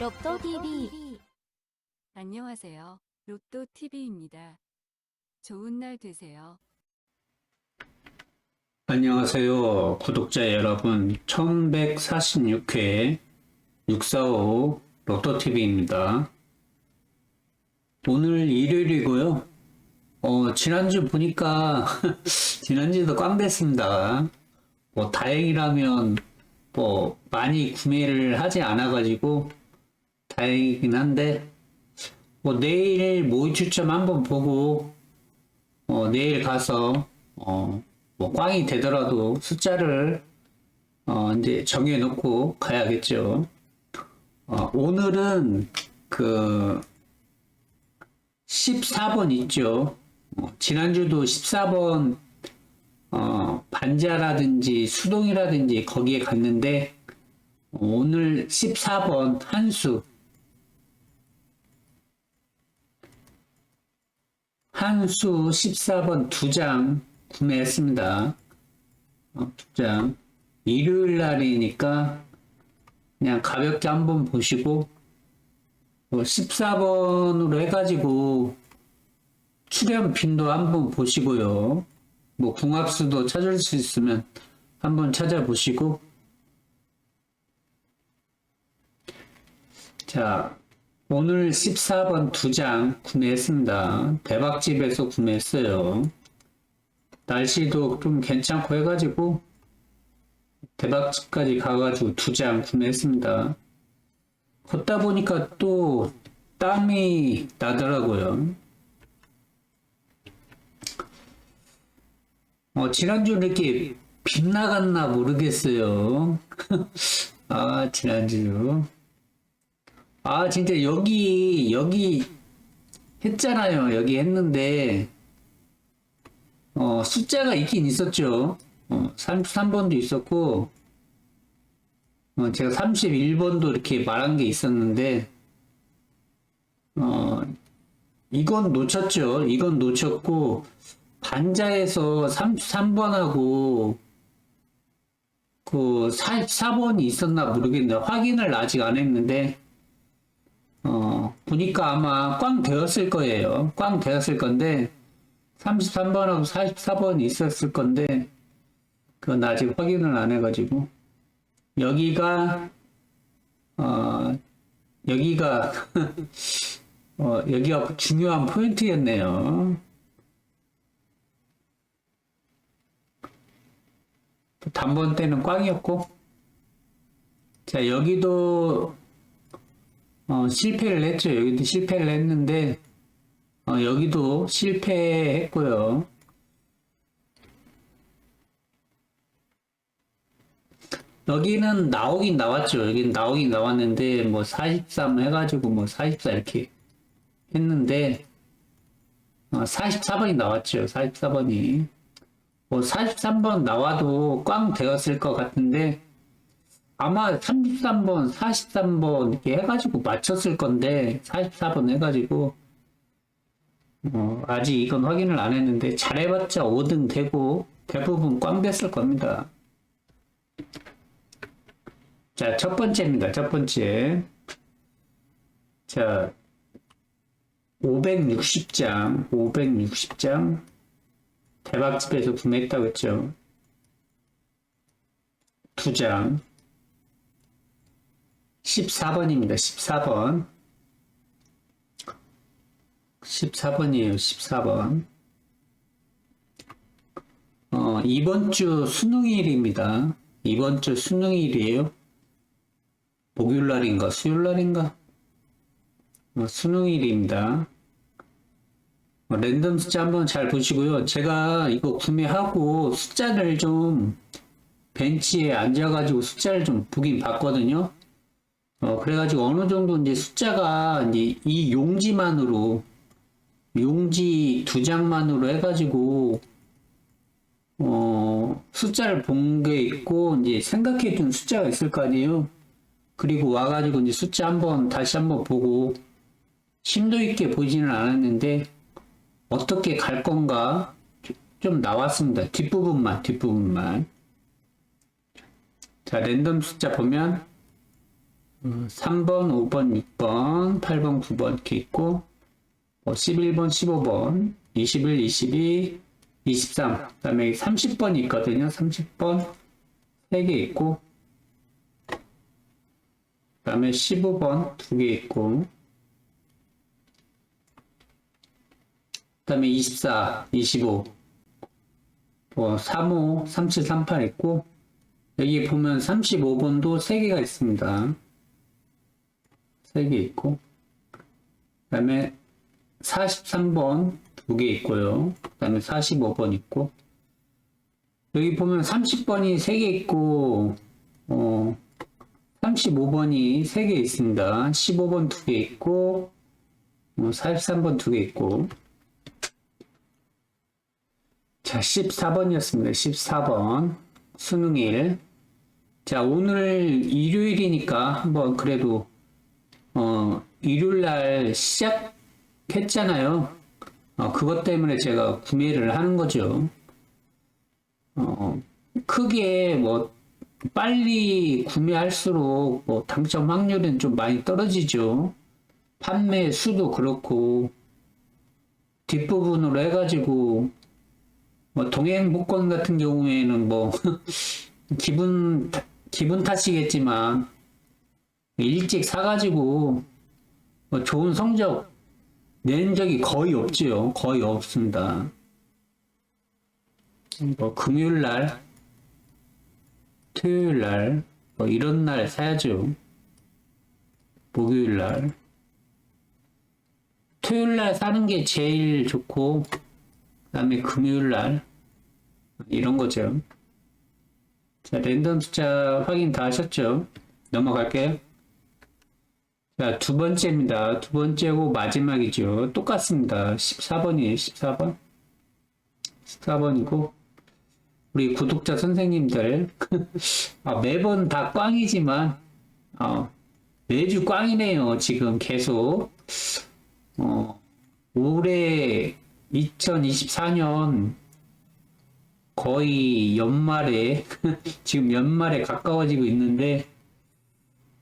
로또 TV 안녕하세요. 로또 TV입니다. 좋은 날 되세요. 안녕하세요. 구독자 여러분. 1146회 645 로또TV입니다. 오늘 일요일이고요. 어, 지난주 보니까, 지난주도 꽝 됐습니다. 뭐, 다행이라면, 뭐, 많이 구매를 하지 않아 가지고, 다행이긴 한데, 뭐, 내일 모의 추첨 한번 보고, 어, 내일 가서, 어, 뭐, 꽝이 되더라도 숫자를, 어, 이제 정해놓고 가야겠죠. 어, 오늘은 그, 14번 있죠. 어, 지난주도 14번, 어, 반자라든지 수동이라든지 거기에 갔는데, 어, 오늘 14번 한수, 한수 14번 두 장 구매했습니다. 어, 두 장. 일요일 날이니까 그냥 가볍게 한번 보시고, 14번으로 해가지고 출연 빈도 한번 보시고요. 뭐 궁합수도 찾을 수 있으면 한번 찾아보시고, 자, 오늘 14번 두 장 구매했습니다. 대박집에서 구매했어요. 날씨도 좀 괜찮고 해가지고 대박집까지 가가지고 두 장 구매했습니다. 걷다 보니까 또 땀이 나더라고요. 어, 지난주 이렇게 빗나갔나 모르겠어요. 아, 지난주. 아, 진짜 여기, 여기 했잖아요. 여기 했는데, 어, 숫자가 있긴 있었죠. 어, 33번도 있었고, 어, 제가 31번도 이렇게 말한 게 있었는데, 어, 이건 놓쳤죠. 이건 놓쳤고, 반자에서 33번하고, 그 44번이 있었나 모르겠는데, 확인을 아직 안 했는데, 어, 보니까 아마 꽝 되었을 거예요. 꽝 되었을 건데, 33번하고 44번이 있었을 건데, 그건 아직 확인을 안 해가지고, 여기가, 어, 여기가, 어, 여기가 중요한 포인트였네요. 단번 때는 꽝이었고, 자, 여기도, 어, 실패를 했죠. 여기도 실패를 했는데, 어, 여기도 실패했고요. 여기는 나오긴 나왔죠. 여기는 나오긴 나왔는데, 뭐, 43 해가지고, 뭐, 44 이렇게 했는데, 어, 44번이 나왔죠. 44번이. 뭐, 43번 나와도 꽝 되었을 것 같은데, 아마 33번, 43번 이렇게 해가지고 맞췄을 건데, 44번 해가지고, 어, 아직 이건 확인을 안 했는데, 잘해봤자 5등 되고, 대부분 꽝 됐을 겁니다. 자, 첫 번째입니다. 첫 번째. 자, 560장, 560장. 대박집에서 구매했다고 했죠. 두 장. 14번입니다. 14번. 14번이에요. 14번. 어, 이번 주 수능일입니다. 이번 주 수능일이에요. 목요일 날인가 수요일 날인가 어, 수능일입니다. 어, 랜덤 숫자 한번 잘 보시고요. 제가 이거 구매하고 숫자를 좀 벤치에 앉아가지고 숫자를 좀 보긴 봤거든요. 어, 그래가지고 어느 정도 이제 숫자가 이제 이 용지만으로 용지 두 장만으로 해가지고 어, 숫자를 본 게 있고 이제 생각해 둔 숫자가 있을 거 아니에요. 그리고 와가지고 이제 숫자 한번 다시 한번 보고 심도 있게 보지는 않았는데 어떻게 갈 건가 좀 나왔습니다. 뒷부분만 뒷부분만 자 랜덤 숫자 보면 어, 3번, 5번, 6번, 8번, 9번 이렇게 있고 뭐 11번, 15번, 21, 22, 23, 그 다음에 30번이 있거든요. 30번 3개 있고 그 다음에 15번 2개 있고 그 다음에 24, 25, 뭐 35, 37, 38 있고 여기 보면 35번도 3개가 있습니다. 3개 있고 그 다음에 43번 2개 있고요. 그 다음에 45번 있고 여기 보면 30번이 3개 있고 어 35번이 3개 있습니다. 15번 2개 있고 어, 43번 2개 있고 자 14번이었습니다. 14번 수능 1 자, 오늘 일요일이니까 한번 그래도, 어, 일요일 날 시작했잖아요. 어, 그것 때문에 제가 구매를 하는 거죠. 어, 크게 뭐, 빨리 구매할수록 뭐, 당첨 확률은 좀 많이 떨어지죠. 판매 수도 그렇고, 뒷부분으로 해가지고, 뭐, 동행 복권 같은 경우에는 뭐, 기분, 탓- 기분 탓이겠지만, 일찍 사가지고, 뭐 좋은 성적 낸 적이 거의 없지요. 거의 없습니다. 뭐, 금요일 날, 토요일 날, 뭐 이런 날 사야죠. 목요일 날. 토요일 날 사는 게 제일 좋고, 그 다음에 금요일 날, 이런 거죠. 자, 랜덤 숫자 확인 다 하셨죠? 넘어갈게요. 자, 두 번째입니다. 두 번째고 마지막이죠. 똑같습니다. 14번이에요, 14번. 14번이고, 우리 구독자 선생님들, 아, 매번 다 꽝이지만, 어, 매주 꽝이네요, 지금 계속. 어, 올해 2024년 거의 연말에 지금 연말에 가까워지고 있는데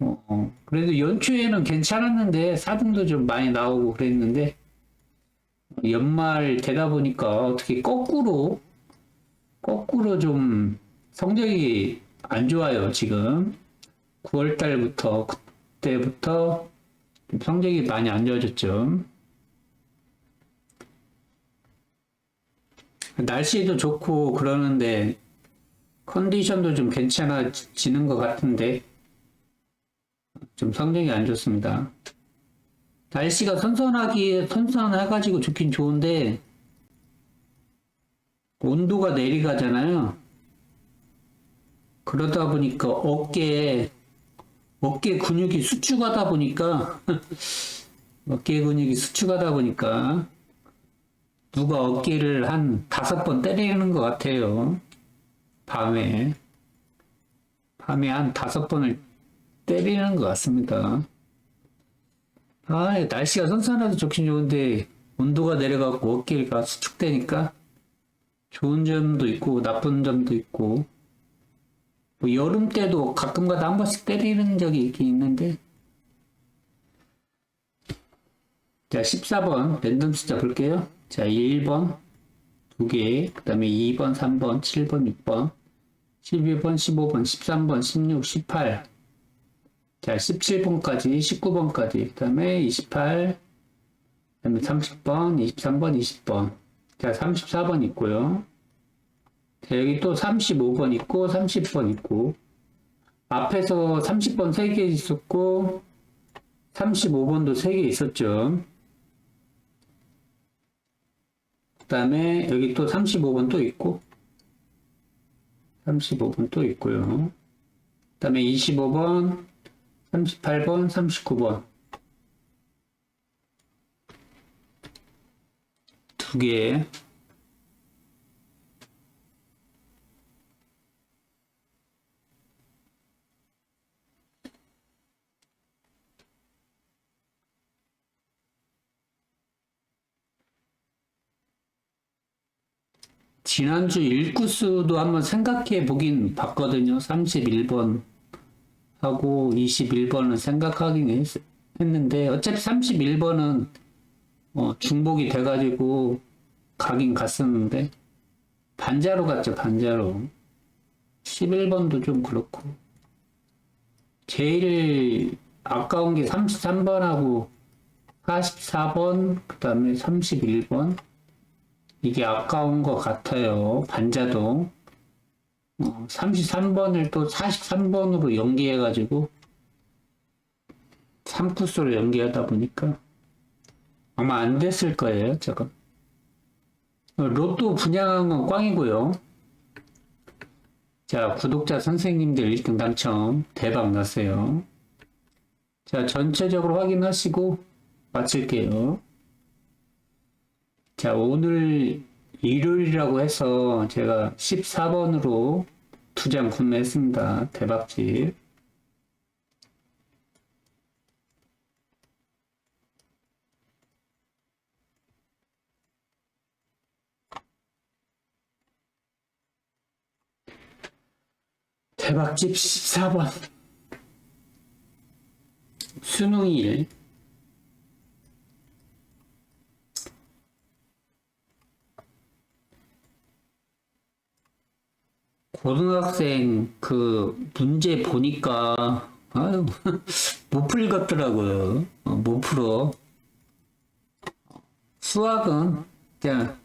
어, 어, 그래도 연초에는 괜찮았는데 사등도 좀 많이 나오고 그랬는데 연말 되다 보니까 어떻게 거꾸로 거꾸로 좀 성적이 안 좋아요 지금 9월 달부터 그때부터 좀 성적이 많이 안 좋아졌죠. 날씨도 좋고 그러는데 컨디션도 좀 괜찮아지는 것 같은데 좀 성적이 안 좋습니다. 날씨가 선선하기 선선해가지고 좋긴 좋은데 온도가 내려가잖아요. 그러다 보니까 어깨 어깨 근육이 수축하다 보니까 어깨 근육이 수축하다 보니까 누가 어깨를 한 다섯 번 때리는 것 같아요. 밤에. 밤에 한 다섯 번을 때리는 것 같습니다. 아, 날씨가 선선해도 좋긴 좋은데, 온도가 내려가고 어깨가 수축되니까, 좋은 점도 있고, 나쁜 점도 있고, 뭐 여름 때도 가끔가다 한 번씩 때리는 적이 있긴 있는데, 자, 14번 랜덤 숫자 볼게요. 자, 1번 두 개, 그 다음에 2번, 3번, 7번, 6번, 11번, 15번, 13번, 16, 18. 자, 17번까지, 19번까지, 그 다음에 28, 그 다음에 30번, 23번, 20번. 자, 34번 있고요. 자, 여기 또 35번 있고, 30번 있고, 앞에서 30번 3개 있었고, 35번도 3개 있었죠. 그 다음에 여기 또 35번 또 있고 35번 또 있고요. 그 다음에 25번, 38번, 39번 두 개. 지난주 일구수도 한번 생각해 보긴 봤거든요. 31번 하고 21번은 생각하긴 했, 했는데 어차피 31번은 어, 중복이 돼가지고 가긴 갔었는데 반자로 갔죠 반자로. 11번도 좀 그렇고. 제일 아까운 게 33번하고 44번 그 다음에 31번. 이게 아까운 것 같아요 반자도 어, 33번을 또 43번으로 연기해가지고 3쿠스로 연기하다 보니까 아마 안 됐을 거예요, 저거. 어, 로또 분양한 건 꽝이고요. 자, 구독자 선생님들 1등 당첨 대박 났어요. 자, 전체적으로 확인하시고 마칠게요. 자, 오늘 일요일이라고 해서 제가 14번으로 두 장 구매했습니다. 대박집. 대박집 14번. 수능일. 고등학생 그 문제 보니까 아유 못 풀겠더라고요. 어, 못 풀어. 수학은 그냥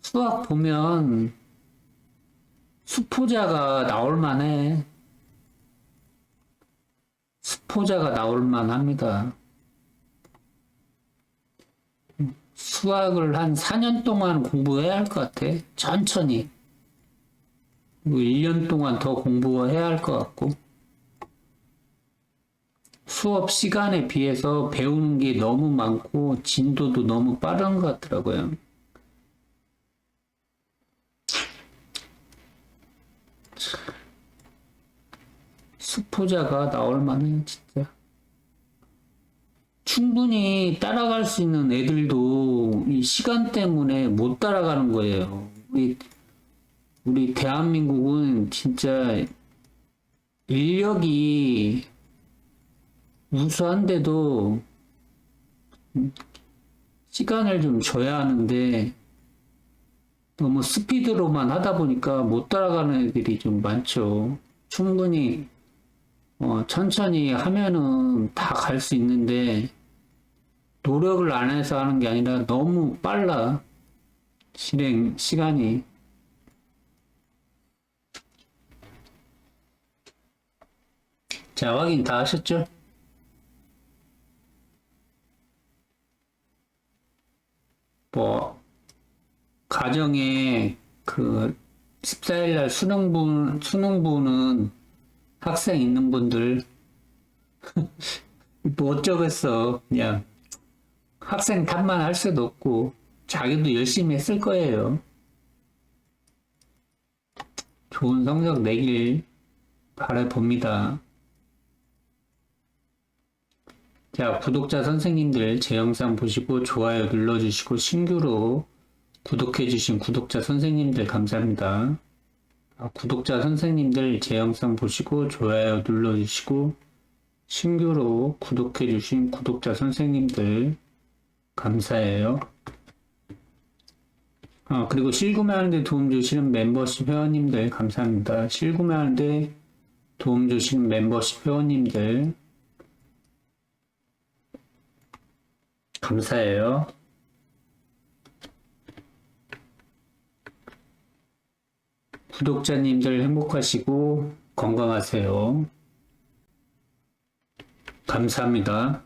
수학 보면 수포자가 나올 만해. 수포자가 나올 만합니다. 수학을 한 4년 동안 공부해야 할 것 같아. 천천히. 뭐 1년 동안 더 공부해야 할 것 같고. 수업 시간에 비해서 배우는 게 너무 많고, 진도도 너무 빠른 것 같더라고요. 수포자가 나올 만해, 진짜. 충분히 따라갈 수 있는 애들도 이 시간 때문에 못 따라가는 거예요. 우리, 대한민국은 진짜 인력이 우수한데도 시간을 좀 줘야 하는데 너무 스피드로만 하다 보니까 못 따라가는 애들이 좀 많죠. 충분히 어, 천천히 하면은 다 갈 수 있는데 노력을 안 해서 하는 게 아니라 너무 빨라 실행 시간이 자 확인 다 하셨죠? 뭐 가정에 그 14일날 수능부 수능부는 학생 있는 분들. 뭐 어쩌겠어 그냥. 학생 탓만 할 수도 없고 자기도 열심히 했을 거예요. 좋은 성적 내길 바라봅니다 자 구독자 선생님들 제 영상 보시고 좋아요 눌러주시고 신규로 구독해주신 구독자 선생님들 감사합니다 아, 구독자 선생님들 제 영상 보시고 좋아요 눌러주시고 신규로 구독해주신 구독자 선생님들 감사해요. 아, 그리고 실구매하는데 도움 주시는 멤버십 회원님들 감사합니다. 실구매하는데 도움 주시는 멤버십 회원님들 감사해요. 구독자님들 행복하시고 건강하세요. 감사합니다.